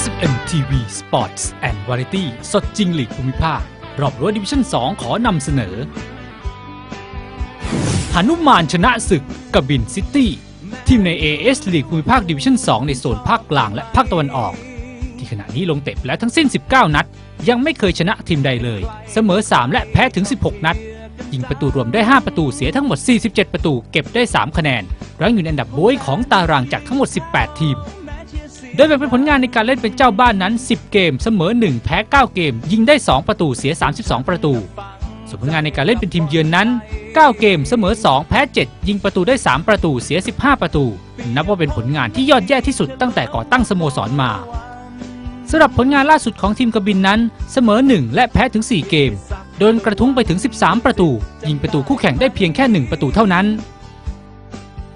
SMM TV Sports and Variety สดจริงหลีกภูมิภาค รอบรั้วดิวิชั่น 2 ขอนำเสนอหนุมานชนะศึกกบินซิตี้ ทีมใน AS ลีกภูมิภาคดิวิชั่น 2 ในโซนภาคกลางและภาคตะวันออก ที่ขณะนี้ลงเตะไปแล้วทั้งสิ้น 19 นัด ยังไม่เคยชนะทีมใดเลย เสมอ 3 และแพ้ถึง 16 นัด ยิงประตูรวมได้ 5 ประตูเสียทั้งหมด 47 ประตู เก็บได้ 3 คะแนนรั้งอยู่ในอันดับโบยของตารางจากทั้งหมด 18 ทีม โดยแบ่งเป็นผลงานในการเล่นเป็นเจ้าบ้านนั้น 10 เกม เสมอ 1 แพ้ 9 เกม ยิงได้ 2 ประตูเสีย 32 ประตูส่วนผลงานในการเล่นเป็นทีมเยือนนั้น 9 เกม เสมอ 2 แพ้ 7 ยิงประตูได้ 3 ประตูเสีย 15 ประตู นับว่าเป็นผลงานที่ยอดแย่ที่สุดตั้งแต่ก่อตั้งสโมสรมาสำหรับผลงานล่าสุดของทีมกบินนั้น เสมอ 1 และแพ้ถึง 4 เกม โดนกระทุ้งไปถึง 13 ประตู ยิงประตูคู่แข่งได้เพียงแค่ 1 ประตูเท่านั้น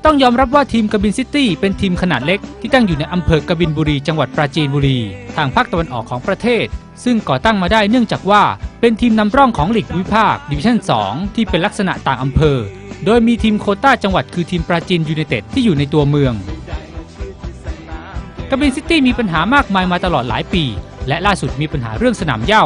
ต้องยอมรับว่าทีมกบินซิตี้เป็นทีมขนาดเล็กที่ตั้งอยู่ในอำเภอกบินบุรี จังหวัดปราจีนบุรี ทางภาคตะวันออกของประเทศ ซึ่งก่อตั้งมาได้เนื่องจากว่าเป็นทีมนำร่องของลีกวิภาคดิวิชั่น 2 ที่เป็นลักษณะต่างอำเภอ โดยมีทีมโคต้าจังหวัดคือทีมปราจีนยูไนเต็ดที่อยู่ในตัวเมืองกบินซิตี้มีปัญหามากมายมาตลอดหลายปี และล่าสุดมีปัญหาเรื่องสนามเย้า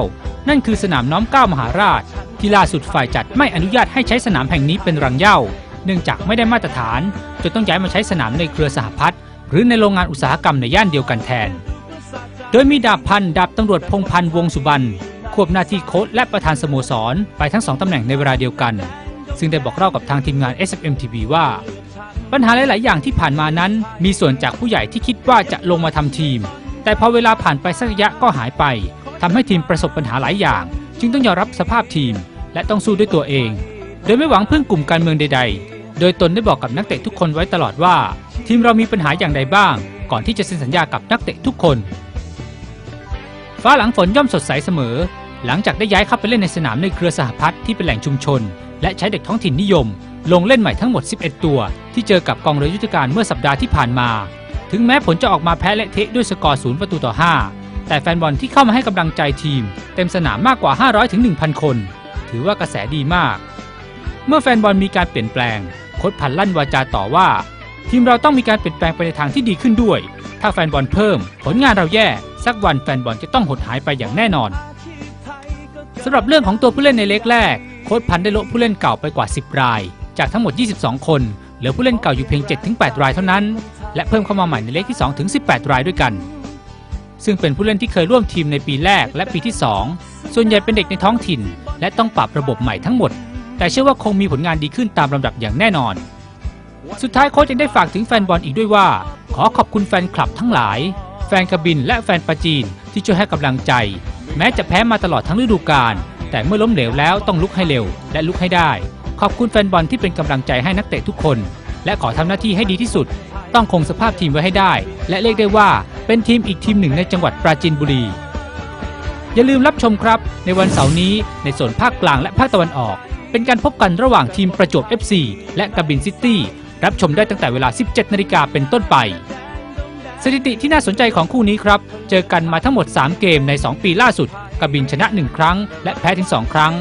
นั่นคือสนามน้อมเกล้ามหาราช ที่ล่าสุดฝ่ายจัดไม่อนุญาตให้ใช้สนามแห่งนี้เป็นรังเย้า เนื่องจากไม่ได้มาตรฐานจนต้องย้ายมาใช้สนามในเครือสหพัฒน์หรือในโรงงานอุตสาหกรรมในย่านเดียวกันแทน โดยมีดาบพันดาบตำรวจพงพันธ์วงสุบรรณควบหน้าที่โค้ชและประธานสโมสรไปทั้งสองตำแหน่งในเวลาเดียวกัน ซึ่งได้บอกเล่ากับทางทีมงาน SFM TV ว่า ปัญหาหลาย ๆ อย่างที่ผ่านมานั้น มีส่วนจากผู้ใหญ่ที่คิดว่าจะลงมาทำทีม แต่พอเวลาผ่านไปสักระยะก็หายไปทำให้ทีมประสบปัญหาหลายอย่าง จึงต้องยอมรับสภาพทีม และต้องสู้ด้วยตัวเอง โดยไม่หวังพึ่งกลุ่มการเมืองใด ๆ โดยตนได้บอกกับนักเตะทุกคนไว้ตลอดว่า ทีมเรามีปัญหาอย่างใดบ้าง ก่อนที่จะเซ็นสัญญากับนักเตะทุกคน ฟ้าหลังฝนย่อมสดใสเสมอ หลังจากได้ย้ายเข้าไปเล่นในสนามในเครือสหพัฒน์ที่เป็นแหล่งชุมชน และใช้เด็กท้องถิ่นนิยม ลงเล่นใหม่ทั้งหมด 11 ตัว ที่เจอกับกองเรือยุทธการเมื่อสัปดาห์ที่ผ่านมา ถึงแม้ผลจะออกมาแพ้เละเทะด้วยสกอร์0ประตูต่อ 5 แต่แฟนบอลที่เข้ามาให้กำลังใจทีม เต็มสนามมากกว่า 500ถึง1,000 คน ถือว่ากระแสดีมาก เมื่อแฟนบอลมีการเปลี่ยนแปลง ค้ชพันลั่นวาจาต่อว่า ทีมเราต้องมีการเปลี่ยนแปลงไปในทางที่ดีขึ้นด้วย ถ้าแฟนบอลเพิ่ม ผลงานเราแย่ สักวันแฟนบอลจะต้องหดหายไปอย่างแน่นอนสำหรับเรื่องของตัวผู้เล่นในเล็กแรก โค้ชพันได้ลดผู้เล่นเก่าไปกว่า 10 ราย จากทั้งหมด 22 คน เหลือผู้เล่นเก่าอยู่เพียง 7-8 รายเท่านั้น และเพิ่มเข้ามาใหม่ในเล็กที่ 2-18 รายด้วยกัน ซึ่งเป็นผู้เล่นที่เคยร่วมทีมในปีแรกและปีที่ 2 ส่วนใหญ่เป็นเด็กในท้องถิ่น และต้องปรับระบบใหม่ทั้งหมด แต่เชื่อว่าคงมีผลงานดีขึ้นตามลำดับอย่างแน่นอน สุดท้ายโค้ชยังได้ฝากถึงแฟนบอลอีกด้วยว่า ขอขอบคุณแฟนคลับทั้งหลาย แฟนกบินและแฟนปาจีนที่ช่วยให้กำลังใจ แม้จะแพ้มาตลอดทั้งฤดูกาลแต่เมื่อล้มเหลวแล้วต้องลุกให้เร็ว และลุกให้ได้ ขอบคุณแฟนบอลที่เป็นกำลังใจให้นักเตะทุกคน และขอทำหน้าที่ให้ดีที่สุด ต้องคงสภาพทีมไว้ให้ได้ และเรียกได้ว่าเป็นทีมอีกทีมหนึ่งในจังหวัดปราจีนบุรี อย่าลืมรับชมครับ ในวันเสาร์นี้ในโซนภาคกลางและภาคตะวันออก เป็นการพบกันระหว่างทีมประจวบ FC และกบินซิตี้ รับชมได้ตั้งแต่เวลา 17 นาฬิกาเป็นต้นไป สถิติที่น่าสนใจของคู่นี้ครับ เจอกันมาทั้งหมด 3 เกมใน 2 ปีล่าสุด กบินชนะ 1 ครั้ง และแพ้ถึง 2 ครั้ง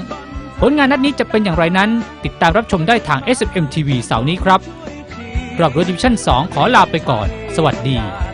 ผลงานนัดนี้จะเป็นอย่างไรนั้น ติดตามรับชมได้ทาง SFM TV เสาร์นี้ครับรอบรถดิวิชั่น 2 ขอลาไปก่อน สวัสดี